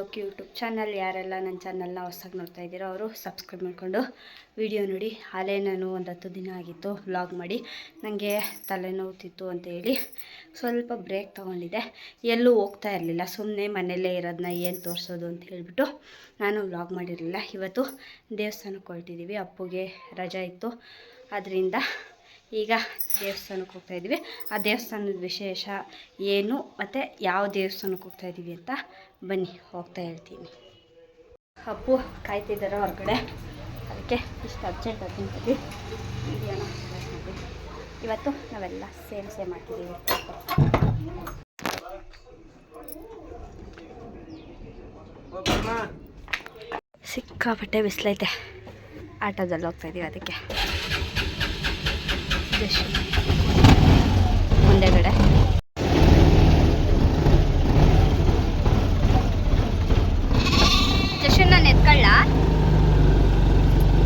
Okay YouTube channel ಯಾರೆಲ್ಲ ನನ್ನ ಚಾನಲ್ನ ಹೊಸಾಗಿ ನೋಡ್ತಾ ಇದ್ದೀರೋ ಅವರು ಸಬ್ಸ್ಕ್ರೈಬ್ ಮಾಡಿಕೊಂಡು ವಿಡಿಯೋ ನೋಡಿ. ಅಲ್ಲೇ ನಾನು ಒಂದು ಹತ್ತು ದಿನ ಆಗಿತ್ತು ವ್ಲಾಗ್ ಮಾಡಿ. ನನಗೆ ತಲೆನೋವುತ್ತಿತ್ತು ಅಂತ ಹೇಳಿ ಸ್ವಲ್ಪ ಬ್ರೇಕ್ ತೊಗೊಂಡಿದ್ದೆ. ಎಲ್ಲೂ ಹೋಗ್ತಾ ಇರಲಿಲ್ಲ. ಸುಮ್ಮನೆ ಮನೆಯಲ್ಲೇ ಇರೋದನ್ನ ಏನು ತೋರಿಸೋದು ಅಂತ ಹೇಳಿಬಿಟ್ಟು ನಾನು ವ್ಲಾಗ್ ಮಾಡಿರಲಿಲ್ಲ. ಇವತ್ತು ದೇವಸ್ಥಾನಕ್ಕೆ ಹೊರಟಿದ್ದೀವಿ ಅಪ್ಪುಗೆ ರಜಾ ಇತ್ತು. ಅದರಿಂದ ಈಗ ದೇವಸ್ಥಾನಕ್ಕೆ ಹೋಗ್ತಾ ಇದ್ದೀವಿ. ಆ ದೇವಸ್ಥಾನದ ವಿಶೇಷ ಏನು? ಮತ್ತು ಯಾವ ದೇವಸ್ಥಾನಕ್ಕೆ ಹೋಗ್ತಾ ಇದ್ದೀವಿ ಅಂತ ಬನ್ನಿ, ಹೋಗ್ತಾ ಇರ್ತೀನಿ. ಅಪ್ಪು ಕಾಯ್ತಿದ್ದಾರೆ ಹೊರಗಡೆ. ಅದಕ್ಕೆ ಇಷ್ಟು ಅರ್ಜೆಂಟ್ ಅರ್ಜೆಂಟಾಗಿ ವಿಡಿಯೋನ ಇವತ್ತು ನಾವೆಲ್ಲ ಸೇಮ್ ಸೇಮ್ ಹಾಕಿದ್ದೀವಿ. ಸಿಕ್ಕಾಪಟ್ಟೆ ಬಿಸಿಲೈತೆ. ಆಟೋದಲ್ಲಿ ಹೋಗ್ತಾ ಇದೀವಿ ಅದಕ್ಕೆ. ಮುಂದೆಗಡೆ ಜಸ್ಟ್ ನಾನು ಎತ್ಕೊಳ್ಳ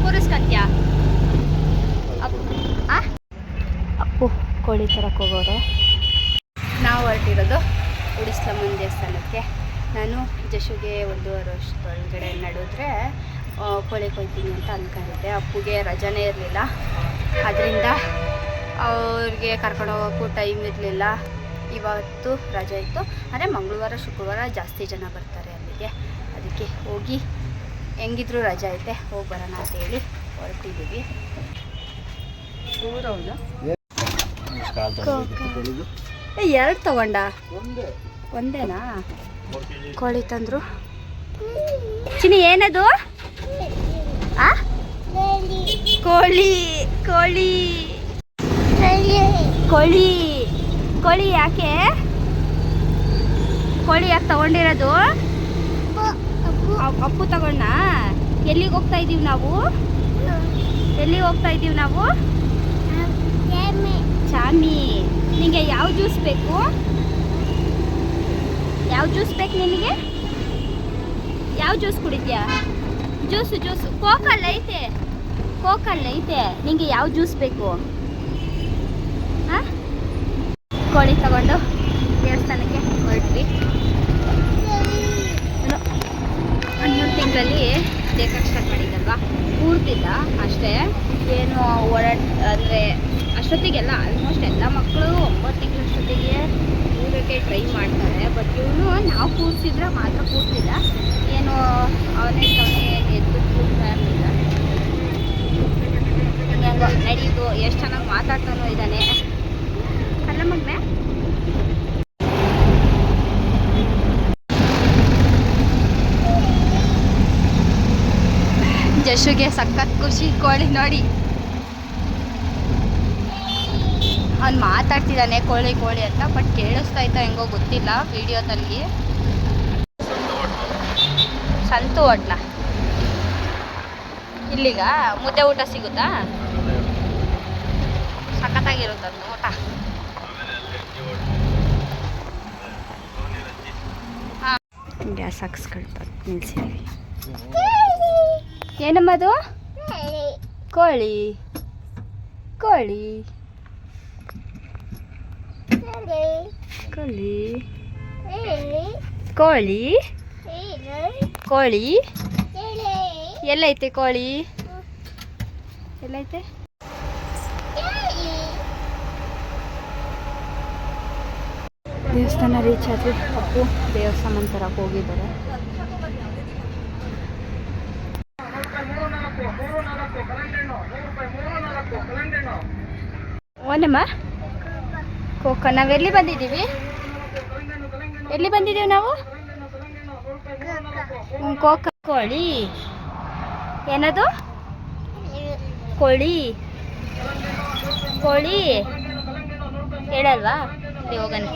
ಕೂರಿಸ್ಕೊಂತ್ಯಾ ಅಪ್ಪು ಆ ಅಪ್ಪು ಹೋಗೋರೆ ನಾವು ಹೊರಟಿರೋದು ಉಡಿಸ್ಲಮ್ಮನ ದೇವಸ್ಥಾನಕ್ಕೆ. ನಾನು ಜಶುಗೆ ಒಂದೂವರೆ ವರ್ಷದೊಳಗಡೆ ನಡೆದ್ರೆ ಕೋಳಿ ಕೊಯ್ತೀನಿ ಅಂತ ಅಂದ್ಕೊಂಡಿದ್ದೆ ಅಪ್ಪುಗೆ ರಜಾನೇ ಇರಲಿಲ್ಲ. ಅದರಿಂದ ಅವ್ರಿಗೆ ಕರ್ಕೊಂಡು ಹೋಗೋಕ್ಕೂ ಟೈಮ್ ಇರಲಿಲ್ಲ. ಇವತ್ತು ರಜೆ ಇತ್ತು. ಅಂದರೆ ಮಂಗಳವಾರ ಶುಕ್ರವಾರ ಜಾಸ್ತಿ ಜನ ಬರ್ತಾರೆ ಅಲ್ಲಿಗೆ. ಅದಕ್ಕೆ ಹೋಗಿ ಹೆಂಗಿದ್ರು ರಜೆ ಐತೆ ಹೋಗಿ ಬರೋಣ ಅಂತ ಹೇಳಿ ಹೊರಟಿದ್ದೀವಿ ಎರಡು ತಗೊಂಡ. ಒಂದೇನಾ? ಕೋಳಿ ತಂದ್ರು. ಚಿನಿ ಏನದು? ಆ? ಕೋಳಿ ಕೋಳಿ. ಕೋಳಿ. ಕೋಳಿ ಯಾಕೆ? ಕೋಳಿ ಯಾಕೆ ತಗೊಂಡಿರೋದು? ಅಪ್- ಅಪ್ಪು ತಗೊಂಡ ಎಲ್ಲಿಗೆ ಹೋಗ್ತಾ ಇದೀವಿ ನಾವು? ಎಲ್ಲಿಗೆ ಹೋಗ್ತಾ ಇದೀವಿ ನಾವು? ಚಾಮಿ ನಿಮಗೆ ಯಾವ ಜ್ಯೂಸ್ ಬೇಕು? ಯಾವ ಜ್ಯೂಸ್ ಬೇಕು ನಿನಗೆ? ಯಾವ ಜ್ಯೂಸ್ ಕುಡಿದ್ಯಾ? Juice juice. ಕೋಕಲ್ ಐತೆ. ಕೋಕಲ್ ಐತೆ. ನಿಮಗೆ ಯಾವ ಜ್ಯೂಸ್ ಬೇಕು? ಹಾಂ? ಕೋಳಿ ತಗೊಂಡು ದೇವಸ್ಥಾನಕ್ಕೆ ಹೊರಟ್ವಿ. ಹನ್ನೊಂದು ತಿಂಗಳಲ್ಲಿ ದೇವಕ್ಕೆ ಸ್ಟಾರ್ಟ್ ಮಾಡಿದ್ದಲ್ವಾ? ಕೂರ್ತಿಲ್ಲ ಅಷ್ಟೇ. ಏನು ಓಡಾಡ್ ಅಂದರೆ ಅಷ್ಟೊತ್ತಿಗೆಲ್ಲ ಆಲ್ಮೋಸ್ಟ್ ಎಲ್ಲ ಮಕ್ಕಳು ಒಂಬತ್ತು ತಿಂಗಳ ಅಷ್ಟೊತ್ತಿಗೆ ಕೂರೋಕ್ಕೆ ಟ್ರೈ ಮಾಡ್ತಾರೆ. ಬಟ್ ಇವನು ನಾವು ಕೂರಿಸಿದ್ರೆ ಮಾತ್ರ ಕೂರ್ತಿಲ್ಲ ಏನು ಅವನೇ ತಾನೇ ಎದ್ದು ಕೂರ್ತಾ ಇರಲಿಲ್ಲ. ನಡೀತು, ಎಷ್ಟು ಚೆನ್ನಾಗಿ ಮಾತಾಡ್ತಾನೋ ಇದ್ದಾನೆ. ಅಲ್ಲ ಮಗ್ನೆ ಜಶುಗೆ ಸಖತ್ ಖುಷಿ, ಕೋಳಿ ನೋಡಿ. ಅವ್ನು ಮಾತಾಡ್ತಿದ್ದಾನೆ ಕೋಳಿ ಕೋಳಿ ಅಂತ ಬಟ್ ಕೇಳಿಸ್ತಾ ಇತ್ತ ಹೆಂಗೋ ಗೊತ್ತಿಲ್ಲ ವಿಡಿಯೋದಲ್ಲಿ ಸಂತು ಹೋಟ್ಲ ಇಲ್ಲಿಗ ಮುದ್ದೆ ಊಟ ಸಿಗುತ್ತಾ? ಸಖತ್ತಾಗಿರುತ್ತದ್ದು ಊಟ. ಗ್ಯಾಸ್ ಹಾಕ್ಸ್ಕೊಳ್ತಾ ನಿಲ್ಸಿದ್ವಿ ಏನಮ್ಮದು? ಕೋಳಿ. ಕೋಳಿ. ಕೋಳಿ ಕೋಳಿ ಕೋಳಿ ಎಲ್ಲೈತೆ ಕೋಳಿ? ಎಲ್ಲೈತೆ? ದೇವಸ್ಥಾನ ರೀಚ್ ಆದ್ರೆ ಅಪ್ಪು ದೇವಸ್ಥಾನ ತರಕ್ಕೆ ಹೋಗಿದ್ದಾರೆ. ಓನಮ್ಮ ಕೋಕ. ಎಲ್ಲಿ ಬಂದಿದ್ದೀವಿ? ಎಲ್ಲಿ ಬಂದಿದ್ದೀವಿ ನಾವು? ಕೋಕ. ಕೋಳಿ. ಏನದು? ಕೋಳಿ. ಕೋಳಿ. ಹೇಳಲ್ವಾ? ಇಲ್ಲಿ ಹೋಗೋಣ.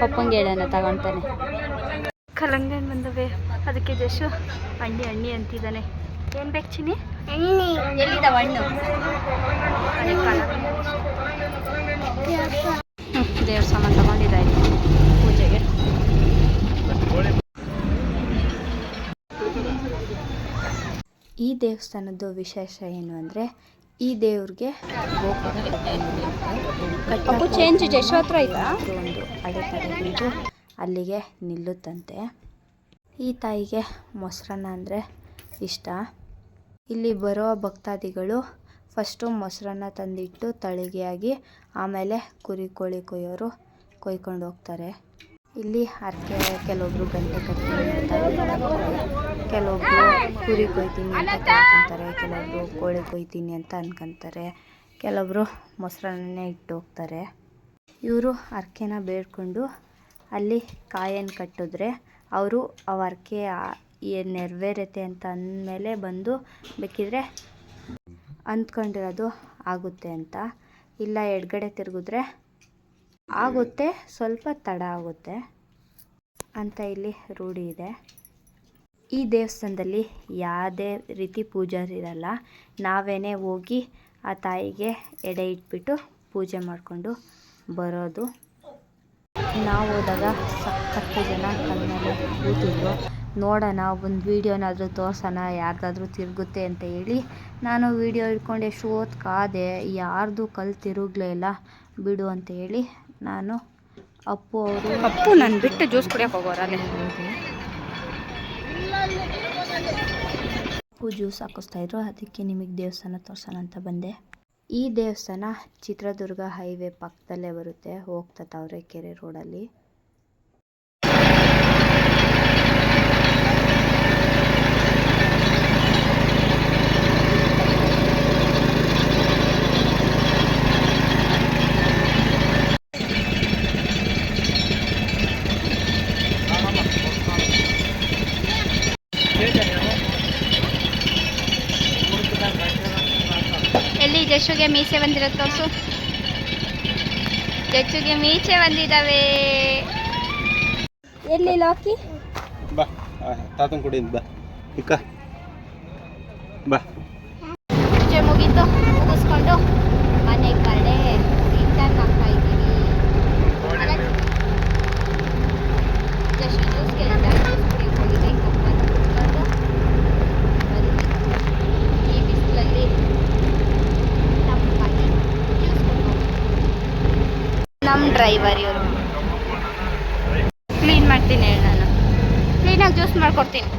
ಪಪ್ಪಂಗೆ ಹೇಳೋಣ ತಗೊಂತಾನೆ ಕಲಂಗನ್ ಹಣ್ಣು ಬಂದವೆ. ಅದಕ್ಕೆ ಜಶು ಅಣ್ಣಿ ಅಣ್ಣಿ ಅಂತಿದ್ದಾನೆ. ಏನು ಬೇಕು ಚಿನಿ ಎಲ್ಲಿದ್ದಾವ ಹಣ್ಣು? ದೇವ್ರ ಸಾಮಾನು ತಗೊಂಡಿದ್ದಾಯ್ತು ಪೂಜೆಗೆ. ಈ ದೇವಸ್ಥಾನದ್ದು ವಿಶೇಷ ಏನು ಅಂದರೆ ಈ ದೇವ್ರಿಗೆ ಚೇಂಜ್ ಜಶು ಹತ್ರ ಆಯ್ತಾ? ಒಂದು ತರದ್ದು ಅಲ್ಲಿಗೆ ನಿಲ್ಲುತ್ತಂತೆ. ಈ ತಾಯಿಗೆ ಮೊಸರನ್ನ ಅಂದರೆ ಇಷ್ಟ. ಇಲ್ಲಿ ಬರೋ ಭಕ್ತಾದಿಗಳು ಫಸ್ಟು ಮೊಸರನ್ನ ತಂದಿಟ್ಟು ತಳಿಗೆಯಾಗಿ ಆಮೇಲೆ ಕುರಿ ಕೋಳಿ ಕೊಯ್ಯೋರು ಕೊಯ್ಕೊಂಡು ಹೋಗ್ತಾರೆ. ಇಲ್ಲಿ ಹರಕೆ ಕೆಲವೊಬ್ರು ಗಂಟೆ ಕಟ್ತೀನಿ ಅಂತ ಕೆಲವೊಬ್ರು ಕುರಿ ಕೊಯ್ತೀನಿ ಅಂತ ಕೇಳ್ಕೊಂತಾರೆ, ಕೆಲವೊಬ್ರು ಕೋಳಿ ಕೊಯ್ತೀನಿ ಅಂತ ಅನ್ಕೊಂತಾರೆ, ಕೆಲವೊಬ್ರು ಮೊಸರನ್ನೇ ಇಟ್ಟು ಹೋಗ್ತಾರೆ. ಇವರು ಹರಕೆನ ಬೇಡ್ಕೊಂಡು ಅಲ್ಲಿ ಕಾಯನ್ನು ಕಟ್ಟಿದ್ರೆ ಅವರು ಆ ಹರಕೆ ನೆರವೇರುತ್ತೆ ಅಂತ ಅಂದಮೇಲೆ ಬಂದು ಬೇಕಿದ್ರೆ ಅಂದ್ಕೊಂಡಿರೋದು ಆಗುತ್ತೆ ಅಂತ. ಇಲ್ಲ, ಎಡಗಡೆ ತಿರುಗಿದ್ರೆ ಆಗುತ್ತೆ, ಸ್ವಲ್ಪ ತಡ ಆಗುತ್ತೆ ಅಂತ ಇಲ್ಲಿ ರೂಢಿ ಇದೆ. ಈ ದೇವಸ್ಥಾನದಲ್ಲಿ ಯಾವುದೇ ರೀತಿ ಪೂಜಾರಿ ಇರಲ್ಲ. ನಾವೇನೇ ಹೋಗಿ ಆ ತಾಯಿಗೆ ಎಡೆ ಇಟ್ಬಿಟ್ಟು ಪೂಜೆ ಮಾಡಿಕೊಂಡು ಬರೋದು. ನಾವು ಹೋದಾಗ ಸಖತ್ತು ಜನ ಕಣ್ಣಲ್ಲಿ ಕೂತಿದ್ರು ನೋಡೋಣ ಒಂದು ವೀಡಿಯೋನಾದರೂ ತೋರ್ಸೋಣ ಯಾರ್ದಾದ್ರೂ ತಿರುಗುತ್ತೆ ಅಂತ ಹೇಳಿ. ನಾನು ವೀಡಿಯೋ ಹಿಡ್ಕೊಂಡು ಎಷ್ಟು ಹೊತ್ತು ಕಾದೆ ಯಾರ್ದು ಕಲ್ ತಿರುಗಲೇ ಇಲ್ಲ ಬಿಡು ಅಂತ ಹೇಳಿ. ನಾನು ಅಪ್ಪು ಅವರು ಅಪ್ಪು ನಾನು ಬಿಟ್ಟು ಜ್ಯೂಸ್ ಕುಡಿಯಕ್ಕೆ ಹೋಗೋರ ಅಪ್ಪು ಜ್ಯೂಸ್ ಹಾಕಿಸ್ತಾ ಇದ್ರು ಅದಕ್ಕೆ ನಿಮಗೆ ದೇವಸ್ಥಾನ ತೋರ್ಸೋಣ ಅಂತ ಬಂದೆ. ಈ ದೇವಸ್ಥಾನ ಚಿತ್ರದುರ್ಗ ಹೈವೇ ಪಕ್ಕದಲ್ಲೇ ಬರುತ್ತೆ ಹೋಗ್ತಾ ತಾವರೆಕೆರೆ ರೋಡಲ್ಲಿ ಎಲ್ಲಿ ಜಶುಗೆ ಮೀಸೆ ಬಂದಿರೋ ತೋರ್ಸು. ಜಚ್ಚುಗೆ ಮೀಸೆ ಬಂದಿದ್ದಾವೆ ಎಲ್ಲಿ ಲಾಕಿ? ಬಾ ತಾತನ ಕುಡಿ ಬಾ. ಇಕ್ಕ. ಬಾ ಪೂಜೆ ಮುಗೀತು ಮುಗಿಸ್ಕೊಂಡು ಮನೆ ಕಡೆ ರಿಟರ್ನ್ ಆಗ್ತಾ ಇದ್ದೀವಿ ಜಶು ಜ್ಯೂಸ್ ಕೇಳಿದ ಜ್ಯೂಸ್ ಕುಡಿಯಕ್ಕೆ ಹೋಗಿದೆ ಕಪ್ಪಲ್ಲಿ ಕುತ್ಕೊಂಡು ಬಂದ್ವಿ. ಈ ಬಿಸಿಲಲ್ಲಿ ತಂಪಾಗಿ ಜ್ಯೂಸ್ ನಮ್ಮ ಡ್ರೈವರ್ ಇವರು. ಕ್ಲೀನ್ ಮಾಡ್ತೀನಿ ಹೇಳಿ ನಾನು. ಕ್ಲೀನಾಗಿ ಜ್ಯೂಸ್ ಮಾಡ್ಕೊಡ್ತೀನಿ.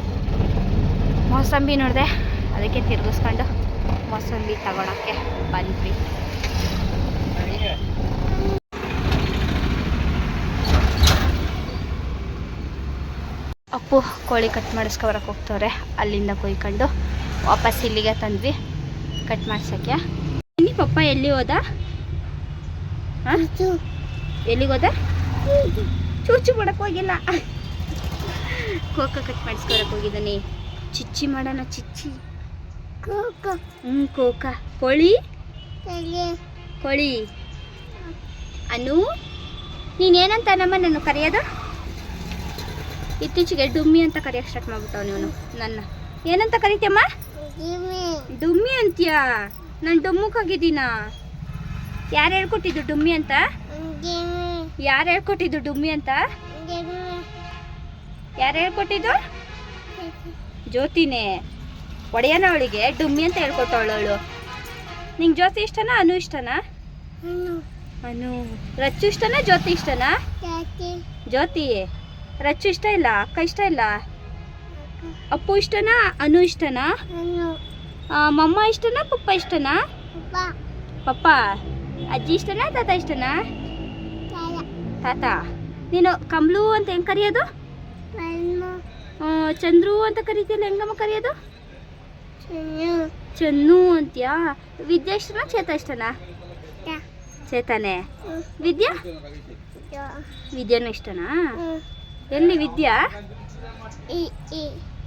ಮೋಸಂಬಿ ನೋಡಿದೆ, ಅದಕ್ಕೆ ತಿರುಗಿಸ್ಕೊಂಡು ಮೋಸಂಬಿ ತಗೊಳಕ್ಕೆ ಬಂದ್ವಿ. ಅಪ್ಪು ಕೋಳಿ ಕಟ್ ಮಾಡಿಸ್ಕೊಬರಕ್ಕೆ ಹೋಗ್ತವ್ರೆ. ಅಲ್ಲಿಂದ ಕೊಯ್ಕೊಂಡು ವಾಪಸ್ ಇಲ್ಲಿಗೆ ತಂದ್ವಿ. ಕಟ್ ಮಾಡ್ಸಕ್ಕೆ. ಇನ್ನಿ ಪಪ್ಪ ಎಲ್ಲಿ ಹೋದ? ಆ? ಎಲ್ಲಿಗೆ ಹೋದ? ಚೂಚು ಮಾಡಕ್ಕೆ ಹೋಗಿಲ್ಲ. ಕೋಕ ಕಟ್ ಮಾಡಿಸ್ಕೊಳಕ್ಕೆ ಹೋಗಿದ್ದಾನೆ. ಚಿಚ್ಚಿ ಮಾಡೋಣ ಚಿಚ್ಚಿ. ಕೋಕ. ಹ್ಞೂ ಕೋಕ. ಕೋಳಿ? ಕೋಳಿ. ಅನು? ನೀನೇನಂತ ನಮ್ಮ ನನ್ನ ಕರೆಯೋದು? ಇತ್ತೀಚೆಗೆ ಡುಮ್ಮಿ ಅಂತ ಕರೆಯೋಕೆ ಸ್ಟಾರ್ಟ್ ಮಾಡ್ಬಿಟ್ಟವ್ ನೀವು ನನ್ನ. ಏನಂತ ಕರಿತೀಯಮ್ಮ? ಡುಮ್ಮಿ. ಅಂತೀಯಾ? ನಾನು ಡುಮ್ಮಕ್ಕಾಗಿದ್ದೀನ ಯಾರು ಹೇಳ್ಕೊಟ್ಟಿದ್ದು ಡುಮ್ಮಿ ಅಂತ? ಯಾರು ಹೇಳ್ಕೊಟ್ಟಿದ್ದು ಡುಮ್ಮಿ ಅಂತ? ಯಾರು ಹೇಳ್ಕೊಟ್ಟಿದ್ದು? ಜ್ಯೋತಿನೇ. ಒಡೆಯನ ಅವಳಿಗೆ ಡುಮ್ಮಿ ಅಂತ ಹೇಳ್ಕೊಟ್ಟವಳು ನಿಂಗೆ ಜ್ಯೋತಿ ಇಷ್ಟನಾ ಅನು ಇಷ್ಟನಾ? ಅನು. ರಚ್ಚು ಇಷ್ಟನಾ ಜ್ಯೋತಿ ಇಷ್ಟನಾ? ಜ್ಯೋತಿ ರಚ್ಚು ಇಷ್ಟ ಇಲ್ಲ ಅಕ್ಕ ಇಷ್ಟ ಇಲ್ಲ? ಅಪ್ಪು ಇಷ್ಟನಾ ಅನು ಇಷ್ಟನಾ? ಮಮ್ಮ ಇಷ್ಟನಾ ಪಪ್ಪ ಇಷ್ಟನಾ? ಪಪ್ಪ. ಅಜ್ಜಿ ಇಷ್ಟನಾ ತಾತ ಇಷ್ಟನಾ? ತಾತ? ನೀನು ಕಮಲು ಅಂತ ಹೆಂಗೆ ಕರೆಯೋದು? ಚಂದ್ರು ಅಂತ ಕರಿತಿಯಲ್ಲ ಹೆಂಗಮ್ಮ ಕರೆಯೋದು? ಚನ್ನು. ಅಂತ್ಯಾ? ವಿದ್ಯಾ ಇಷ್ಟನಾ ಚೇತ ಇಷ್ಟನಾ? ಚೇತನೆ? ವಿದ್ಯಾ? ವಿದ್ಯಾನು ಇಷ್ಟನಾ? ಎಲ್ಲಿ ವಿದ್ಯಾ?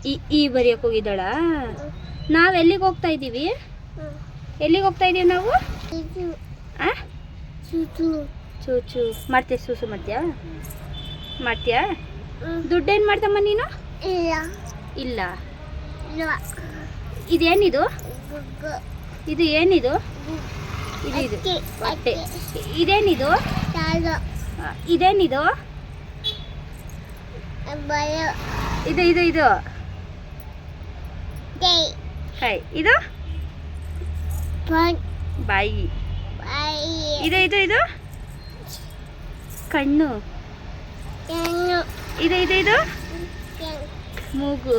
ಈ ಈ. ಬರೆಯಕ್ಕೆ ಹೋಗಿದ್ದಾಳ? ನಾವು ಎಲ್ಲಿಗೆ ಹೋಗ್ತಾ ಇದ್ದೀವಿ? ಎಲ್ಲಿಗೆ ಹೋಗ್ತಾ ಇದೀವಿ ನಾವು? ಚೂಚು. ಮಾಡ್ತೀಯ ಸೂಸು ಮಾಡ್ತೀಯಾ? ಮಾಡ್ತೀಯಾ? ದುಡ್ಡೇನು ಮಾಡ್ತಮ್ಮ ನೀನು? ಇಲ್ಲ. ಇದೇನಿದು? ಇದು ಏನಿದು? ಇದು ಇದು. ಹೊಟ್ಟೆ. ಇದೇನಿದು? ಆ, ಇದೇನಿದು? ಇದು ಇದು ಇದು. ಹೈ ಇದು? ಬಾಯಿ. ಇದು ಇದು ಇದು? ಕಣ್ಣು. ಇದೆ ಇದೆ ಇದು? ಮೂಗು.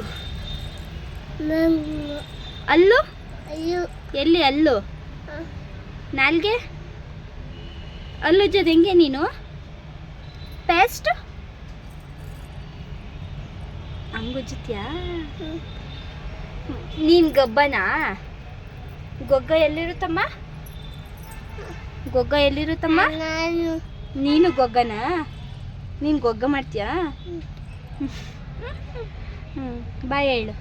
ಅಲ್ಲು? ಎಲ್ಲಿ ಅಲ್ಲು? ನಾಲ್ಗೆ? ಅಲ್ಲುಜ್ಜೋದು ಹೆಂಗೆ ನೀನು? ಪೇಸ್ಟ್? ಹಂಗುಜ್ಜತ್ಯಾ ನೀನು ಗಬ್ಬನಾ? ಗೊಗ್ಗ ಎಲ್ಲಿರುತ್ತಮ್ಮ? ಗೊಗ್ಗ ಎಲ್ಲಿರುತ್ತಮ್ಮ? ನೀನು ಗೊಗ್ಗನಾ? ನೀನು ಗೊಗ್ಗ ಮಾಡ್ತೀಯಾ? ಹ್ಞೂ ಬಾಯ್ ಹೇಳು.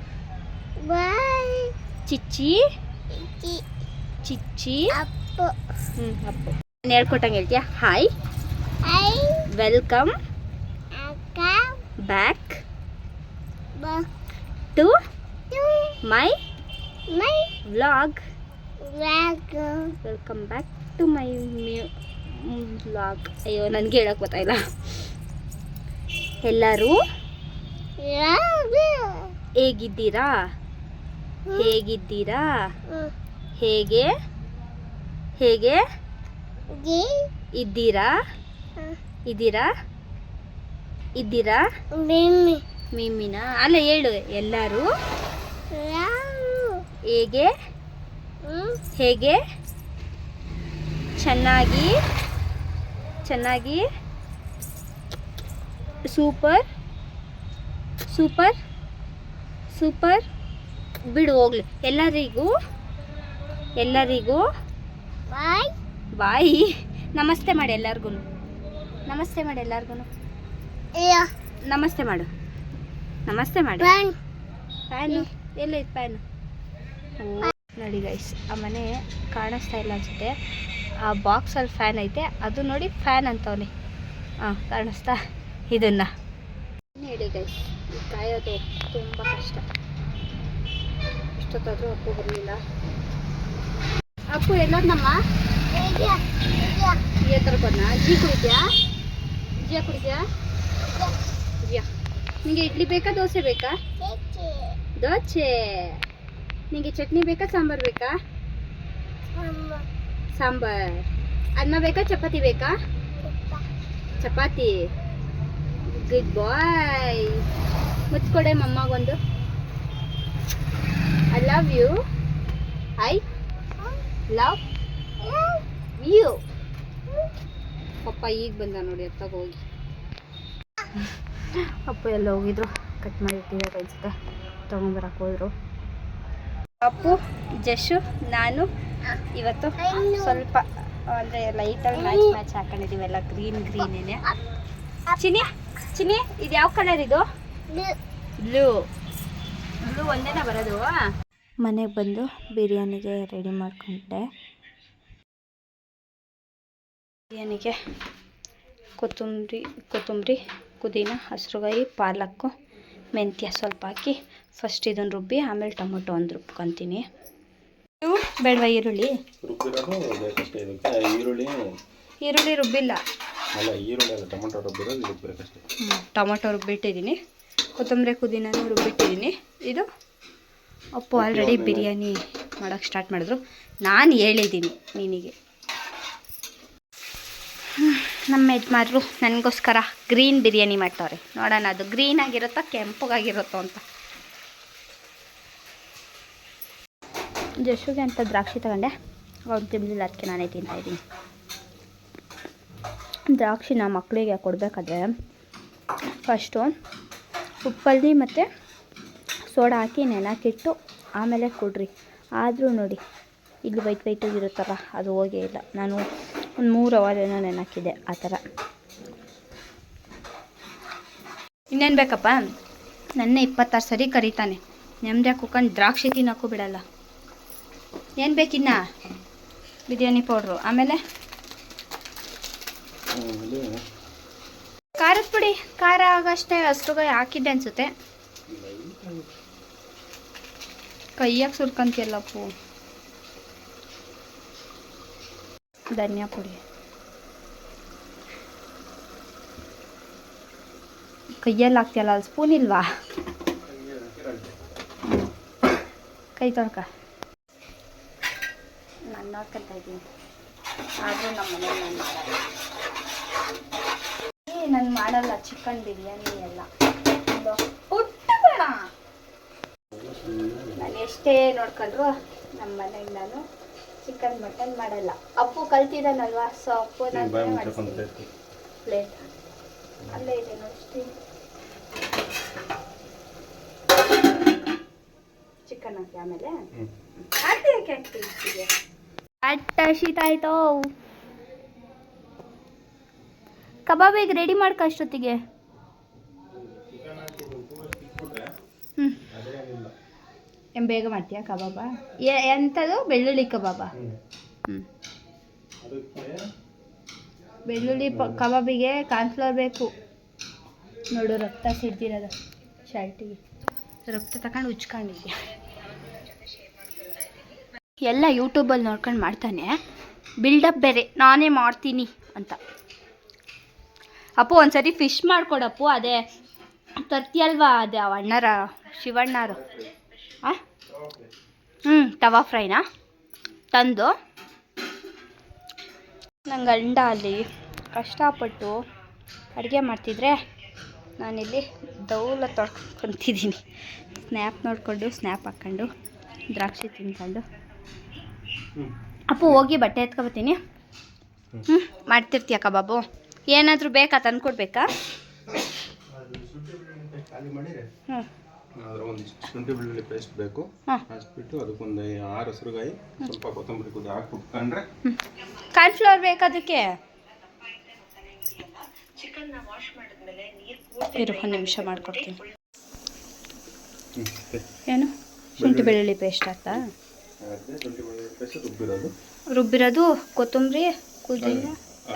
ಚಿಚ್ಚಿ. ಚಿಚ್ಚಿ. ಹ್ಞೂ ಅಪ್ಪು. ನಾನು ಹೇಳ್ಕೊಟ್ಟಂಗೆ ಹೇಳ್ತೀಯಾ? Hi welcome back to my my vlog welcome back to my vlog ಅಯ್ಯೋ ನನಗೆ ಹೇಳಕ್ ಗೊತ್ತಾಯಿಲ್ಲ ಎಲ್ಲರೂ? ಹೇಗಿದ್ದೀರಾ? ಹೇಗಿದ್ದೀರಾ? ಹೇಗೆ? ಹೇಗೆ? ಇದ್ದೀರಾ? ಇದ್ದೀರಾ? ಇದ್ದೀರಾ? ಮಿಮ್ಮಿನ ಅಲ್ಲ ಹೇಳು ಎಲ್ಲರೂ? ಹೇಗೆ? ಹೇಗೆ? ಚೆನ್ನಾಗಿ? ಚೆನ್ನಾಗಿ ಸೂಪರ್ ಸೂಪರ್ ಸೂಪರ್. ಬಿಡು ಹೋಗ್ಲಿ. ಎಲ್ಲರಿಗೂ ಎಲ್ಲರಿಗೂ ಬಾಯ್. ಬಾಯ್. ನಮಸ್ತೆ ಮಾಡಿ ಎಲ್ಲರಿಗೂ ನಮಸ್ತೆ ಮಾಡಿ ಎಲ್ಲರಿಗೂ ನಮಸ್ತೆ ಮಾಡು. ನಮಸ್ತೆ ಮಾಡಿ. ಫ್ಯಾನು ಎಲ್ಲೈತೆ ಪ್ಯಾನು? ನೋಡಿ ಗೈಸ್ ಆ ಮನೆ ಕಾಣಿಸ್ತಾ ಇಲ್ಲ ಅನ್ಸುತ್ತೆ. ಆ ಬಾಕ್ಸಲ್ಲಿ ಫ್ಯಾನ್ ಐತೆ. ಅದು ನೋಡಿ ಫ್ಯಾನ್ ಅಂತವನೆ. ಹಾಂ ಕಾಣಿಸ್ತಾ? ಇದನ್ನ. ಹೇಳಿ ಗೈಸ್ ಕಾಯೋದು ತುಂಬ ಕಷ್ಟ. ಇಷ್ಟೊತ್ತಾದರೂ ಅಪ್ಪು ಬರಲಿಲ್ಲ. ಅಪ್ಪು ಎಲ್ಲೋದ್ನಮ್ಮ ಥರ ಬನ್ನ. ಜೀ ಕುಡಿದ್ಯಾ? ಜಿಯಾ ಕುಡಿದ್ಯಾ? ಜಿಯಾ ನಿಮಗೆ ಇಡ್ಲಿ ಬೇಕಾ, ದೋಸೆ ಬೇಕಾ? ದೋಸೆ. ನಿಮಗೆ ಚಟ್ನಿ ಬೇಕಾ, ಸಾಂಬಾರು ಬೇಕಾ? ಸಾಂಬಾರ್. ಅನ್ನ ಬೇಕಾ ಚಪಾತಿ ಬೇಕಾ? ಚಪಾತಿ. ಗುಡ್ ಬಾಯ್ ಮುಚ್ಕೊಡೆ ಮಮ್ಮಗೊಂದು. I love you I love you ಪಪ್ಪ ಈಗ ಬಂದ ನೋಡಿ ಅತ್ತಾಗ ಹೋಗಿ. ಅಪ್ಪ ಎಲ್ಲ ಹೋಗಿದ್ರು. ಕಟ್ ಮಾಡಿಟ್ಟಿದ್ದಾರೆ ಅನ್ಸುತ್ತೆ ತೊಗೊಂಬರಕ್ಕೆ ಹೋದ್ರು. ಅಪ್ಪು ಜಶು ನಾನು ಇವತ್ತು ಸ್ವಲ್ಪ ಅಂದರೆ ಲೈಟಾಗಿ ಮ್ಯಾಚ್ ಮ್ಯಾಚ್ ಹಾಕೊಂಡಿದ್ದೀವಿ ಎಲ್ಲ ಗ್ರೀನ್ ಗ್ರೀನೇನೆ ಚಿನಿ ಚಿನಿ ಇದು ಯಾವ ಕಲರ್ ಇದು? ಬ್ಲೂ ಬ್ಲೂ ಒಂದೇನ ಬರೋದು? ಮನೆಗೆ ಬಂದು ಬಿರಿಯಾನಿಗೆ ರೆಡಿ ಮಾಡ್ಕೊಂಡೆ. ಬಿರಿಯಾನಿಗೆ ಕೊತ್ತಂಬರಿ ಕೊತ್ತಂಬರಿ ಪುದೀನ ಹಸಿರುಗಾಯಿ ಪಾಲಕ್ಕು ಮೆಂತ್ಯ ಸ್ವಲ್ಪ ಹಾಕಿ ಫಸ್ಟ್ ಇದನ್ನು ರುಬ್ಬಿ ಆಮೇಲೆ ಟೊಮೊಟೊ ಒಂದು ರುಬ್ಕೊತೀನಿ. ಬೇಡವಾ ಈರುಳ್ಳಿ? ರುಬ್ಬಿರೋದು ಬೇಕಷ್ಟೇ ಇದಕ್ಕೆ. ಈರುಳ್ಳಿ. ಈರುಳ್ಳಿ ರುಬ್ಬಿಲ್ಲ. ಅಲ್ಲ ಈರುಳ್ಳಿ ಅಲ್ಲ ಟೊಮೊಟೊ ರುಬ್ಬಿರೋದು ಟೊಮೊಟೊ ರುಬ್ಬಿಟ್ಟಿದ್ದೀನಿ. ಕೊತ್ತಂಬರಿ ಪುದೀನನೂ ರುಬ್ಬಿಟ್ಟಿದ್ದೀನಿ. ಇದು ಅಪ್ಪು ಆಲ್ರೆಡಿ ಬಿರಿಯಾನಿ ಮಾಡೋಕ್ಕೆ ಸ್ಟಾರ್ಟ್ ಮಾಡಿದ್ರು. ನಾನು ಹೇಳಿದ್ದೀನಿ ನಿನಗೆ. ನಮ್ಮ ಯಜಮಾನ್ರು ನನಗೋಸ್ಕರ ಗ್ರೀನ್ ಬಿರಿಯಾನಿ ಮಾಡ್ತಾವ್ರೆ. ನೋಡೋಣ ಅದು ಗ್ರೀನ್ ಆಗಿರುತ್ತೋ ಕೆಂಪಗಾಗಿರುತ್ತೋ ಅಂತ. ಜಶುಗೆ ಅಂತ ದ್ರಾಕ್ಷಿ ತಗೊಂಡೆ. ಅವ್ನು ತಿನ್ನಲಿಲ್ಲ ಅದಕ್ಕೆ ನಾನೇ ತಿಂತಾಯಿದ್ದೀನಿ ದ್ರಾಕ್ಷಿನ ಮಕ್ಕಳಿಗೆ ಕೊಡಬೇಕಾದ್ರೆ ಫಸ್ಟು ಉಪ್ಪಲ್ಲಿ ಮತ್ತು ಸೋಡಾ ಹಾಕಿ ನೆನಕಿಟ್ಟು ಆಮೇಲೆ ಕೊಡ್ರಿ. ಆದರೂ ನೋಡಿ, ಇಲ್ಲಿ ವೈಟ್ ವೈಟ್ ಇರುತ್ತಲ್ಲ, ಅದು ಹೋಗೇ ಇಲ್ಲ. ನಾನು ಒಂದು ಮೂರು ಅವರೇನೋ ಏನೋ ನೆನಕಿದ್ದೆ ಆ ಥರ. ಇನ್ನೇನು ಬೇಕಪ್ಪ? ನನ್ನ ಇಪ್ಪತ್ತಾರು ಸರಿ ಕರೀತಾನೆ. ನೆಮ್ಮದಿಯಾಗಿ ಕುಕ್ಕಂಡು ದ್ರಾಕ್ಷಿ ತಿನ್ನೋಕ್ಕೂ ಬಿಡಲ್ಲ. ಏನು ಬೇಕಿನ್ನ ಬಿರಿಯಾನಿ ಪೌಡ್ರು. ಆಮೇಲೆ? ಖಾರದ ಪುಡಿ. ಖಾರ ಆಗಷ್ಟೇ ಅಷ್ಟ್ರಿಗೆ ಹಾಕಿದ್ದೆ ಅನ್ಸುತ್ತೆ. ಕೈಯಾಗ ಸುರ್ಕಂತಿಯಲ್ಲಪ್ಪು. ಧನಿಯಾ ಪುಡಿ. ಕೈಯಲ್ಲಿ ಹಾಕ್ತಿಯಲ್ಲ ಅಲ್ಲಿ ಸ್ಪೂನ್ ಇಲ್ವಾ? ಕೈ ತೊಳ್ಕ. ನೋಡ್ಕೊತಾ ಇದ್ದೀನಿ. ಆದರೂ ನಮ್ಮ ಮನೇಲಿ ನಾನು ಮಾಡಲ್ಲ. ನಾನು ಮಾಡಲ್ಲ ಚಿಕನ್ ಬಿರಿಯಾನಿ ಎಲ್ಲ. ಹುಟ್ಟಬೇಡ ನಾನು ಎಷ್ಟೇ ನೋಡ್ಕೊಂಡ್ರು ನಮ್ಮ ಮನೆಗೆ ನಾನು ಚಿಕನ್ ಮಟನ್ ಮಾಡಲ್ಲ. ಅಪ್ಪು ಕಲ್ತಿದ್ದಾನಲ್ವಾ? ಸೊ ಅಪ್ಪು ನೀನ್ ಪ್ಲೇಟ್ ಅಲ್ಲೇ ಇದೆ ನೋಡಿ ಚಿಕನ್ ಹಾಕಿ ಆಮೇಲೆ ಹಾಕಿ ಹಾಕಿ ಯಾಕೆ ಹಾಕ್ತೀವಿ ಅಟ್ಟ ಶೀತ ಆಯ್ತು ಕಬಾಬ್ ಈಗ ರೆಡಿ ಮಾಡ್ಕೊ ಅಷ್ಟೊತ್ತಿಗೆ? ಹ್ಞೂ ಬೇಗ ಮಾಡ್ತೀಯಾ ಕಬಾಬ? ಎ- ಎಂಥದ್ದು ಬೆಳ್ಳುಳ್ಳಿ ಕಬಾಬ. ಹ್ಞೂ ಬೆಳ್ಳುಳ್ಳಿ ಪ ಕಬಾಬಿಗೆ ಕಾರ್ನ್ಫ್ಲವರ್ ಬೇಕು. ನೋಡು ರಕ್ತ ಸಿಡ್ದಿರೋದು. ಶರ್ಟಿಗೆ ರಕ್ತ ತಗೊಂಡು ಉಚ್ಕೊಂಡಿದ್ದೆ ಎಲ್ಲ ಯೂಟ್ಯೂಬಲ್ಲಿ ನೋಡ್ಕೊಂಡು ಮಾಡ್ತಾನೆ. ಬಿಲ್ಡಪ್ ಬೇರೆ, ನಾನೇ ಮಾಡ್ತೀನಿ ಅಂತ. ಅಪ್ಪು ಒಂದ್ಸರಿ ಫಿಶ್ ಮಾಡ್ಕೊಡಪ್ಪು ಅದೇ ತರ್ತಿಯಲ್ವಾ ಅದೇ ಅಣ್ಣರ, ಶಿವಣ್ಣರು. ಹ್ಮ್ ಹ್ಞೂ ತವಾ ಫ್ರೈನಾ ತಂದು. ನನ್ನ ಗಂಡ ಅಲ್ಲಿ ಕಷ್ಟಪಟ್ಟು ಅಡುಗೆ ಮಾಡ್ತಿದ್ರೆ ನಾನಿಲ್ಲಿ ದೌಲ ತೊಡ್ಕೊಂತಿದ್ದೀನಿ ಸ್ನ್ಯಾಪ್ ನೋಡಿಕೊಂಡು ಸ್ನ್ಯಾಪ್ ಹಾಕ್ಕೊಂಡು, ದ್ರಾಕ್ಷಿ ತಿನ್ಕೊಂಡು. ಅಪ್ಪು ಹೋಗಿ ಬಟ್ಟೆ ಎತ್ಕೊಬತ್ತೀನಿ. ಹ್ಞೂ ಮಾಡ್ತಿರ್ತೀಯ ಕಬಾಬು? ಏನಾದರೂ ಬೇಕಾ ತಂದ್ಕೊಡ್ಬೇಕಾ? ಖಾಲಿ ಮಾಡಿದ್ರೆ ಹ್ಞೂ ಅದ್ರ ಒಂದಿಷ್ಟು ಶುಂಠಿ ಬೆಳ್ಳುಳ್ಳಿ ಪೇಸ್ಟ್ ಬೇಕು. ಹಾಕ್ಬಿಟ್ಟು ಅದಕ್ಕೊಂದು ಆರು ಹಸಿರುಗಾಯಿ ಸ್ವಲ್ಪ ಕೊತ್ತಂಬರಿ ಕುದಿ ಹಾಕಿ ಕುಟ್ಕೊಂಡ್ರೆ ಕಾರ್ನ್ಫ್ಲವರ್ ಬೇಕಾದಕ್ಕೆ ಇರು ಒಂದು ನಿಮಿಷ ಮಾಡ್ಕೊಡ್ತೀನಿ. ಏನು? ಶುಂಠಿ ಬೆಳ್ಳುಳ್ಳಿ. ಪೇಸ್ಟ್ ಹಾಕ್ತಾ ರುಬ್ಬಿರೋದು ಕೊತ್ತಂಬರಿ ಕುದಿನ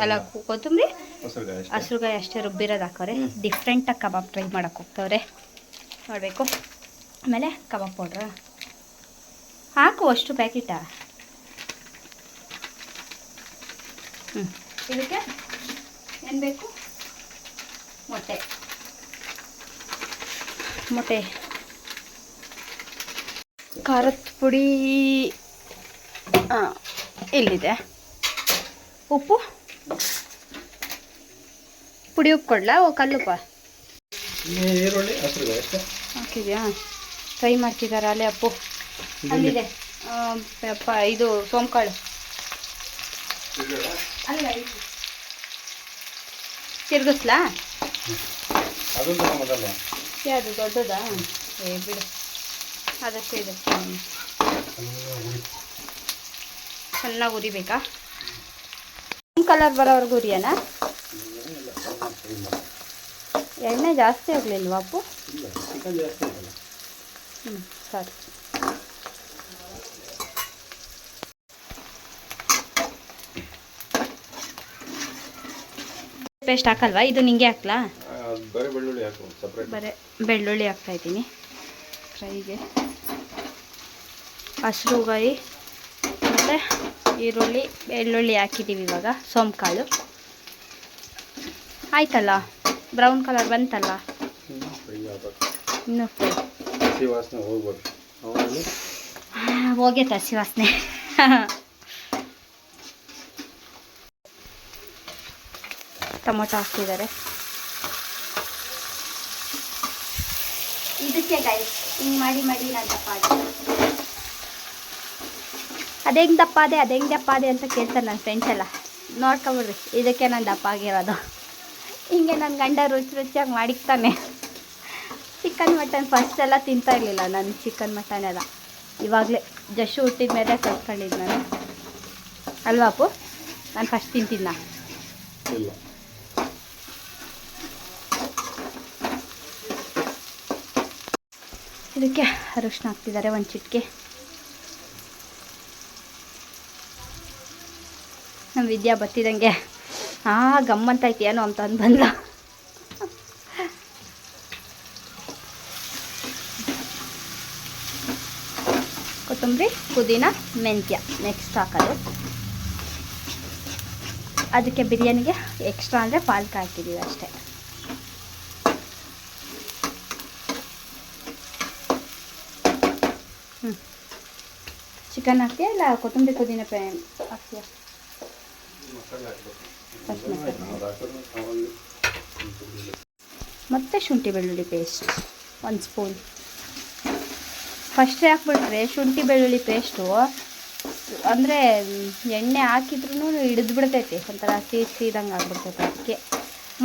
ಅಲ್ಲ ಕೊತ್ತಂಬರಿ ಹಸಿರುಗಾಯಿ ಅಷ್ಟೇ. ಹಸ್ರುಗಾಯಿ ಅಷ್ಟೇ ರುಬ್ಬಿರೋದು ಹಾಕೋರೆ. ಡಿಫ್ರೆಂಟಾಗಿ ಕಬಾಬ್ ಟ್ರೈ ಮಾಡಕ್ಕೆ ಹೋಗ್ತವ್ರೆ. ನೋಡಬೇಕು. ಆಮೇಲೆ ಕಬಾಬ್ ಪೌಡ್ರ ಹಾಕು ಅಷ್ಟು ಪ್ಯಾಕೆಟಾ ಹ್ಞೂ ಇದಕ್ಕೆ ಏನು ಬೇಕು? ಮೊಟ್ಟೆ. ಮೊಟ್ಟೆ. ಖಾರದ ಪುಡಿ ಹಾಂ ಇಲ್ಲಿದೆ. ಉಪ್ಪು? ಪುಡಿ ಉಪ್ಪು ಕೊಡ್ಲಾ? ಓ ಕಲ್ಲುಪ್ಪ. ಹಾಕಿದ್ಯಾ? ಫ್ರೈ ಮಾಡ್ತಿದ್ದಾರೆ ಅಲ್ಲೇ ಅಪ್ಪು? ಅಲ್ಲಿದೆ. ಆ, ಪೆಪ್ಪ ಇದು ಸೋಂಕಾಳು. ಅಲ್ಲ. ತಿರ್ಗಿಸ್ಲಾ? ಯಾವುದು ದೊಡ್ಡದಾ? ಏ ಬಿಡು. ಅದಷ್ಟೇ ಇದೆ. ಚೆನ್ನಾಗಿ ಉರಿಬೇಕಾ? ಕಲರ್ ಬರೋವರೆಗೂ ಉರಿಯೋಣ ಎಣ್ಣೆ ಜಾಸ್ತಿ ಆಗಲಿಲ್ವಾ ಅಪ್ಪು? ಹ್ಞೂ ಸರಿ. ಪೇಸ್ಟ್ ಹಾಕಲ್ವಾ? ಇದು ನಿಂಗೆ ಹಾಕ್ಲಾ? ಬರೀ ಬೆಳ್ಳುಳ್ಳಿ ಹಾಕ್ತಾ ಇದ್ದೀನಿ. ಫ್ರೈಗೆ. ಹಸಿರುಗಾಯಿ ಮತ್ತು ಈರುಳ್ಳಿ ಬೆಳ್ಳುಳ್ಳಿ ಹಾಕಿದ್ದೀವಿ ಇವಾಗ ಸೋಂಕಾಳು. ಆಯ್ತಲ್ಲ? ಬ್ರೌನ್ ಕಲರ್ ಬಂತಲ್ಲ? ಇನ್ನು ಫ್ರೈ ಹೋಗೈತೆ ಹಸಿ ವಾಸನೆ. ಟೊಮೊಟೊ ಹಾಕ್ತಿದ್ದಾರೆ. ಇದಕ್ಕೆ ಗೈಸ್ ಹಿಂಗೆ ಮಾಡಿ ಮಾಡಿ ನಾನು ದಪ್ಪ ಆದೆ ಅದೇ ಹೆಂಗೆ ದಪ್ಪ ಅದೇ ಅದೇ ಹೆಂಗೆ ದಪ್ಪ ಅದೇ ಅಂತ ಕೇಳ್ತಾರೆ ನನ್ನ ಫ್ರೆಂಡ್ಸ್ ಎಲ್ಲ. ನೋಡ್ಕೊಬಿಡ್ರಿ ಇದಕ್ಕೆ ನಾನು ದಪ್ಪ ಆಗಿರೋದು ಹಿಂಗೆ ನನ್ನ ಗಂಡ ರುಚಿ ರುಚಿಯಾಗಿ ಮಾಡಿಕ್ತಾನೆ. ಚಿಕನ್ ಮಟನ್ ಫಸ್ಟ್ ಎಲ್ಲ ತಿಂತಾ ಇರಲಿಲ್ಲ ನಾನು ಚಿಕನ್ ಮಟನ್ ಎಲ್ಲ. ಇವಾಗಲೇ ಜಶು ಹುಟ್ಟಿದ ಮೇಲೆ ಕಲ್ತ್ಕೊಂಡಿದ್ದು ನಾನು. ಅಲ್ವಾಪು ನಾನು ಫಸ್ಟ್ ತಿಂತಿದ್ನ. ಇದಕ್ಕೆ ಅರಿಶಿನ ಹಾಕ್ತಿದ್ದಾರೆ ಒಂದು ಚಿಟಿಕೆ. ನಮ್ಮ ವಿದ್ಯಾ ಬತ್ತಿದಂಗೆ ಆ ಗಮ್ಮಂತೈತಿ ಏನೋ ಅಂತ ಅಂದು ಬಂದ ಕೊತ್ತಂಬರಿ, ಪುದೀನ, ಮೆಂತ್ಯ. ನೆಕ್ಸ್ಟ್ ಹಾಕೋದು. ಅದಕ್ಕೆ ಬಿರಿಯಾನಿಗೆ ಎಕ್ಸ್ಟ್ರಾ ಅಂದರೆ ಪಾಲಕ್ ಹಾಕಿದ್ದೀವಿ ಅಷ್ಟೇ. ಚಿಕನ್ ಹಾಕ್ತೀಯಾ ಇಲ್ಲ ಕೊತ್ತಂಬರಿ ಪುದೀನ ಪೇ ಹಾಕ್ತೀಯಾ? ಮತ್ತು. ಶುಂಠಿ ಬೆಳ್ಳುಳ್ಳಿ ಪೇಸ್ಟ್ ಒಂದು ಸ್ಪೂನ್ ಫಸ್ಟೇ ಹಾಕ್ಬಿಟ್ರೆ ಶುಂಠಿ ಬೆಳ್ಳುಳ್ಳಿ ಪೇಸ್ಟು ಅಂದರೆ ಎಣ್ಣೆ ಹಾಕಿದ್ರೂ ಹಿಡಿದು ಬಿಡ್ತೈತೆ, ಒಂಥರ ಸಿಹಿ ಸಿಹಿದಂಗೆ ಆಗ್ಬಿಡ್ತೈತೆ ಅದಕ್ಕೆ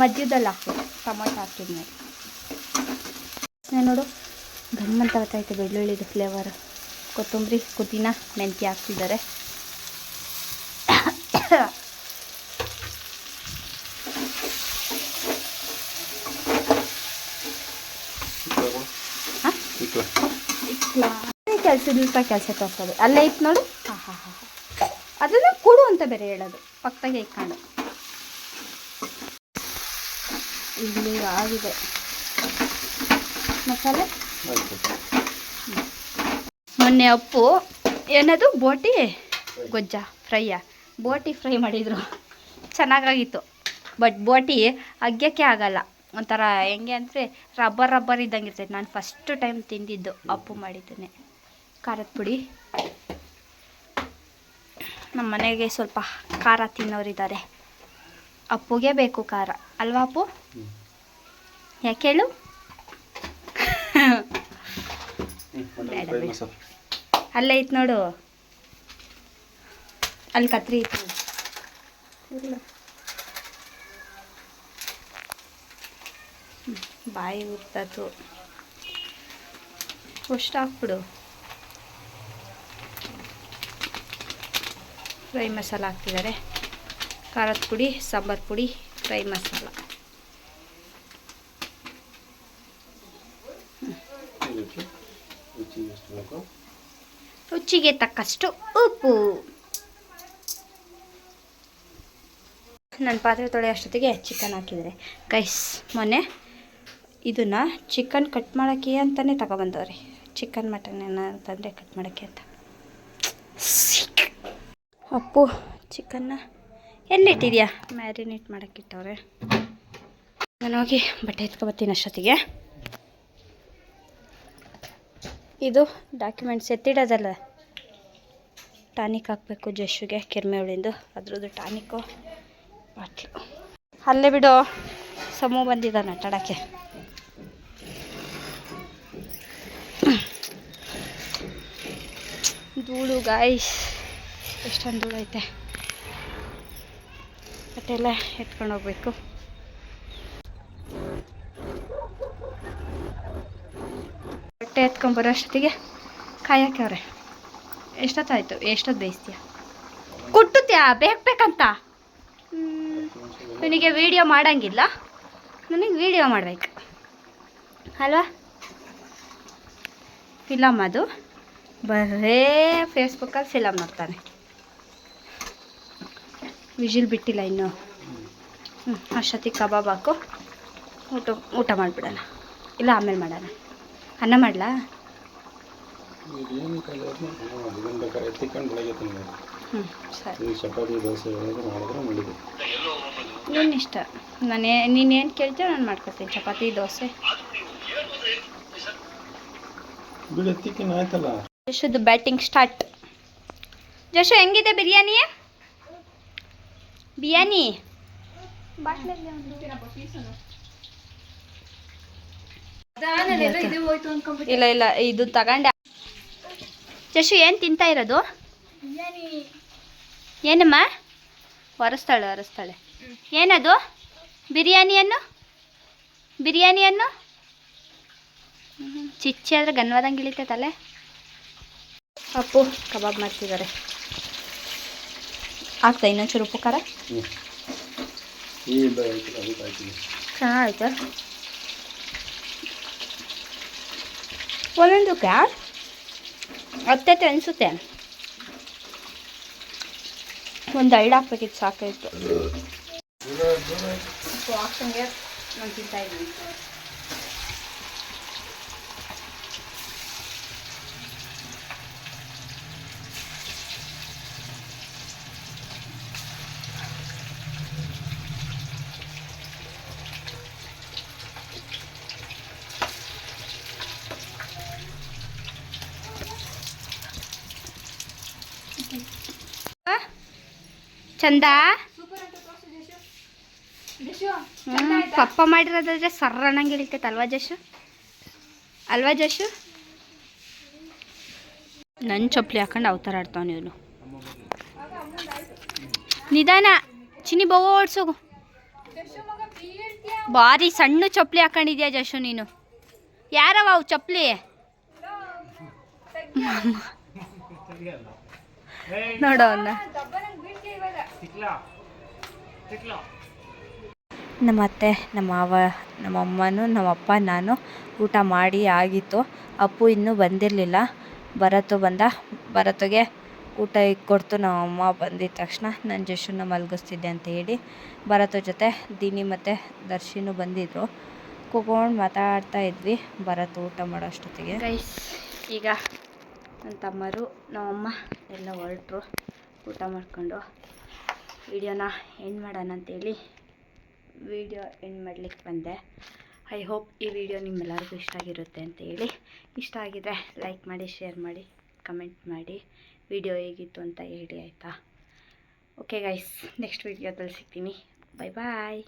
ಮಧ್ಯದಲ್ಲಿ ಹಾಕ್ಬೇಕು ಟೊಮೊಟೊ ಹಾಕಿದ್ಮೇಲೆ. ನೋಡು, ಗಮ್ಮಂತ ಬರ್ತೈತೆ ಬೆಳ್ಳುಳ್ಳಿದು ಫ್ಲೇವರ್ ಕೊತ್ತಂಬರಿ ಪುದೀನ ಮೆಂತ್ಯ ಹಾಕ್ತಿದ್ದಾರೆ. ಕೆಲಸದಿಂದ ಕೆಲಸ ತೋರಿಸೋದು. ಅಲ್ಲೇ ಇತ್ತು ನೋಡು. ಹಾಂ ಹಾಂ ಹಾಂ ಅದನ್ನು ಕೊಡು ಅಂತ ಬೇರೆ ಹೇಳೋದು. ಪಕ್ಕದಾಗೆ ಇಟ್ಕೊಂಡು. ಇಲ್ಲಿ ಆಗಿದೆ ಮಸಾಲೆ? ಮೊನ್ನೆ ಅಪ್ಪು ಏನದು? ಬೋಟಿ? ಗೊಜ್ಜ ಫ್ರೈಯ? ಬೋಟಿ ಫ್ರೈ ಮಾಡಿದರು. ಚೆನ್ನಾಗಾಗಿತ್ತು. ಬಟ್ ಬೋಟಿ ಅಗ್ಗಕ್ಕೆ ಆಗಲ್ಲ. ಒಂಥರ ಹೆಂಗೆ ಅಂದರೆ ರಬ್ಬರ್ ರಬ್ಬರ್ ಇದ್ದಂಗೆ ಇರ್ತೈತೆ. ನಾನು ಫಸ್ಟ್ ಟೈಮ್ ತಿಂದಿದ್ದು ಅಪ್ಪು ಮಾಡಿದ್ದೇನೆ ಖಾರದ ಪುಡಿ. ನಮ್ಮ ಮನೆಗೆ ಸ್ವಲ್ಪ ಖಾರ ತಿನ್ನೋರಿದ್ದಾರೆ. ಅಪ್ಪುಗೆ ಬೇಕು ಖಾರ. ಅಲ್ವಾ ಅಪ್ಪು? ಯಾಕೆ ಹೇಳು? ಬೇಡ, ಅಲ್ಲೇ ಐತೆ ನೋಡು. ಅಲ್ಲಿ ಕತ್ರಿ ಐತೆ. ಇಲ್ಲ. ಹ್ಮ್, ಬಾಯಿ ಬಿಡು ಅಷ್ಟು ಹಾಕ್ಬಿಡು. ಫ್ರೈ ಮಸಾಲ ಹಾಕ್ತಿದ್ದಾರೆ ಖಾರದ ಪುಡಿ ಸಾಂಬಾರು ಪುಡಿ ಫ್ರೈ ಮಸಾಲ ಇದಕ್ಕೆ ರುಚಿಗೆ ಎಷ್ಟು ಬೇಕು ರುಚಿಗೆ ತಕ್ಕಷ್ಟು ಉಪ್ಪು. ನನ್ನ ಪಾತ್ರೆ ತೊಳೆ ಅಷ್ಟೊತ್ತಿಗೆ ಚಿಕನ್ ಹಾಕಿದರೆ. ಗೈಸ್ ಮೊನ್ನೆ ಇದನ್ನು ಚಿಕನ್ ಕಟ್ ಮಾಡೋಕ್ಕೆ ಅಂತಲೇ ತಗೊಬಂದವ್ರಿ. ಚಿಕನ್ ಮಟನ್ ಏನಂತಂದರೆ ಕಟ್ ಮಾಡೋಕ್ಕೆ ಅಂತ. ಅಪ್ಪು ಚಿಕನ್ನ ಎಲ್ಲಿಟ್ಟಿದ್ಯಾ ಮ್ಯಾರಿನೇಟ್ ಮಾಡೋಕ್ಕಿಟ್ಟವ್ರೆ. ನಾನು ಹೋಗಿ ಬಟ್ಟೆ ಎತ್ಕೊಬತ್ತೀನಿ ಅಷ್ಟೊತ್ತಿಗೆ. ಇದು ಡಾಕ್ಯುಮೆಂಟ್ಸ್ ಎತ್ತಿಡೋದಲ್ಲ. ಟಾನಿಕ್ ಹಾಕಬೇಕು ಜಶುಗೆ ಕೆರ್ಮೆ ಹುಳಿಂದು ಅದ್ರದ್ದು ಟಾನಿಕ್ಕು ಬಾಟ್ಲು ಅಲ್ಲೇ ಬಿಡು, ಸಮೂ ಬಂದಿದ್ದಾನೆ ಆಟಾಡೋಕ್ಕೆ ಧೂಳು ಗಾಯ್ಸ್ ಎಷ್ಟೊಂದು ಧೂಳು ಐತೆ. ಬಟ್ಟೆಲ್ಲ ಎತ್ಕೊಂಡು ಹೋಗ್ಬೇಕು. ಬಟ್ಟೆ ಎತ್ಕೊಂಬರೋ ಅಷ್ಟೊತ್ತಿಗೆ ಕಾಯಕ್ಕವ್ರೆ ಎಷ್ಟೊತ್ತಾಯ್ತು? ಎಷ್ಟೊತ್ತು ಬೇಯಿಸ್ತೀಯ? ಕುಟ್ಟುತ್ತೀಯಾ? ಬೇಕು ಬೇಕಂತ? ನನಗೆ ವೀಡಿಯೋ ಮಾಡಂಗಿಲ್ಲ. ನನಗೆ ವಿಡಿಯೋ ಮಾಡಬೇಕು. ಅಲ್ವಾ? ಫಿಲಮ್ ಅದು. ಬರೇ ಫೇಸ್ಬುಕ್ಕಲ್ಲಿ ಫಿಲಮ್ ನೋಡ್ತಾನೆ. ವಿಜಿಲ್ ಬಿಟ್ಟಿಲ್ಲ ಇನ್ನು. ಹ್ಞೂ ಅಷ್ಟೊತ್ತಿಗೆ ಕಬಾಬ್ ಹಾಕು. ಊಟ ಊಟ ಮಾಡಿಬಿಡೋಣ. ಇಲ್ಲ, ಆಮೇಲೆ ಮಾಡೋಣ. ಅನ್ನ ಮಾಡಲಾ? ಏನು ಇದನ್ನು ಬೇಕಾದ್ರೆ ಎತ್ತಿಕೊಂಡು ಬೆಳಗ್ಗೆ ತಿನ್ಬೋದು. ಹ್ಞೂ ಸರಿ. ಈ ಚಪಾತಿ ದೋಸೆ ಏನಾದರೂ ಮಾಡಿದ್ರೆ ಮಾಡಿದೆ ನಿನ್ನ ಇಷ್ಟ. ನಾನು ನೀನೇನು ಕೇಳ್ತೀಯೋ ನಾನು ಮಾಡ್ಕೊತೀನಿ ಚಪಾತಿ ದೋಸೆ. ಬಿಡು ಎತ್ತಿಕ್ಕಿನ ಆಯ್ತಲ್ಲ. ಜಶುದು ಬ್ಯಾಟಿಂಗ್ ಸ್ಟಾರ್ಟ್. ಜಶು ಹೆಂಗಿದೆ ಬಿರಿಯಾನಿ? ಬಿರಿಯಾನಿ? ಇಲ್ಲ ಇಲ್ಲ ಇದು ತಗೊಂಡೆ. ಜಶು ಏನು ತಿಂತಾ ಇರೋದು? ಏನಮ್ಮ? ಒರೆಸ್ತಾಳೆ ಒರೆಸ್ತಾಳೆ. ಏನದು? ಬಿರಿಯಾನಿಯನ್ನು? ಬಿರಿಯಾನಿಯನ್ನು? ಚಿಚ್ಚಿ ಆದರೆ ಗನ್ವಾದಂಗೆ ತಲೆ. ಅಪ್ಪು ಕಬಾಬ್ ಮಾಡ್ತಿದ್ದಾರೆ. ಆಗ್ತಾ ಇನ್ನೊಂಚೂರು ಉಪ್ಪು ಖಾರ ಹ್ಞೂ ಒಂದೊಂದು ಇಲ್ಲ ಆಯ್ತಲ್ಲ ಅದಕ್ಕೆ ಹಾಕಿದೆ ಚೆನ್ನಾಗೈತೆ ಒಂದೊಂದಕ್ಕೆ ಹತ್ತೈತೆ ಅನಿಸುತ್ತೆ. ಒಂದು ಐಡ್ ಹಾಕ್ಬೇಕಿತ್ತು ಸಾಕಾಯಿತು. ಚಂದ? ಪಪ್ಪ ಮಾಡಿರೋದಾದ್ರೆ ಸರ್ರ ಅನ್ನಂಗೆ ಇಳಿತೈತೆ ಅಲ್ವಾ ಜಶು? ಅಲ್ವಾ ಜಶು? ನನ್ನ ಚಪ್ಪಲಿ ಹಾಕೊಂಡು ಅವತಾರ ಆಡ್ತಾವನು ಇವನು ನಿಧಾನ ಚಿನಿ ಬೋ ಓಡ್ಸೋಗು. ಭಾರಿ ಸಣ್ಣ ಚಪ್ಪಲಿ ಹಾಕೊಂಡಿದ್ಯಾ ಜಶು ನೀನು. ಯಾರವ ಅವು ಚಪ್ಪಲಿ? ನೋಡೋಣ ನಮ್ಮ ಅತ್ತೆ ನಮ್ಮ ಮಾವ ನಮ್ಮ ಅಮ್ಮನೂ ನಮ್ಮಪ್ಪ ನಾನು ಊಟ ಮಾಡಿ ಆಗಿತ್ತು. ಅಪ್ಪು ಇನ್ನೂ ಬಂದಿರಲಿಲ್ಲ. ಭರತು ಬಂದ. ಭರತ್ಗೆ ಊಟ ಕೊಡ್ತು. ನಮ್ಮಮ್ಮ ಬಂದಿದ ತಕ್ಷಣ ನಾನು ಜಶುನ ಮಲಗಿಸ್ತಿದ್ದೆ ಅಂತ ಹೇಳಿ ಭರತ ಜೊತೆ ದಿನಿ ಮತ್ತು ದರ್ಶಿನೂ ಬಂದಿದ್ದರು ಕೂಕೊಂಡು ಮಾತಾಡ್ತಾ ಇದ್ವಿ. ಭರತ್ ಊಟ ಮಾಡೋ ಅಷ್ಟೊತ್ತಿಗೆ ಈಗ ನನ್ನ ತಮ್ಮರು ನಮ್ಮಮ್ಮ ಎಲ್ಲ ಹೊರಟ್ರು. ಊಟ ಮಾಡಿಕೊಂಡು ವಿಡಿಯೋನ ಎಂಡ್ ಮಾಡೋಣ ಅಂತೇಳಿ ವಿಡಿಯೋ ಎಂಡ್ ಮಾಡ್ಲಿಕ್ಕೆ ಬಂದೆ. ಐ ಹೋಪ್ ಈ ವಿಡಿಯೋ ನಿಮ್ಮೆಲ್ಲರಿಗೂ ಇಷ್ಟ ಆಗಿರುತ್ತೆ ಅಂತ ಹೇಳಿ ಇಷ್ಟ ಆಗಿದ್ರೆ ಲೈಕ್ ಮಾಡಿ ಶೇರ್ ಮಾಡಿ ಕಮೆಂಟ್ ಮಾಡಿ. ವಿಡಿಯೋ ಹೇಗಿತ್ತು ಅಂತ ಹೇಳಿ ಆಯಿತಾ? ಓಕೆ ಗೈಸ್ ನೆಕ್ಸ್ಟ್ ವಿಡಿಯೋದಲ್ಲಿ ಸಿಗ್ತೀನಿ. ಬಾಯ್ ಬಾಯ್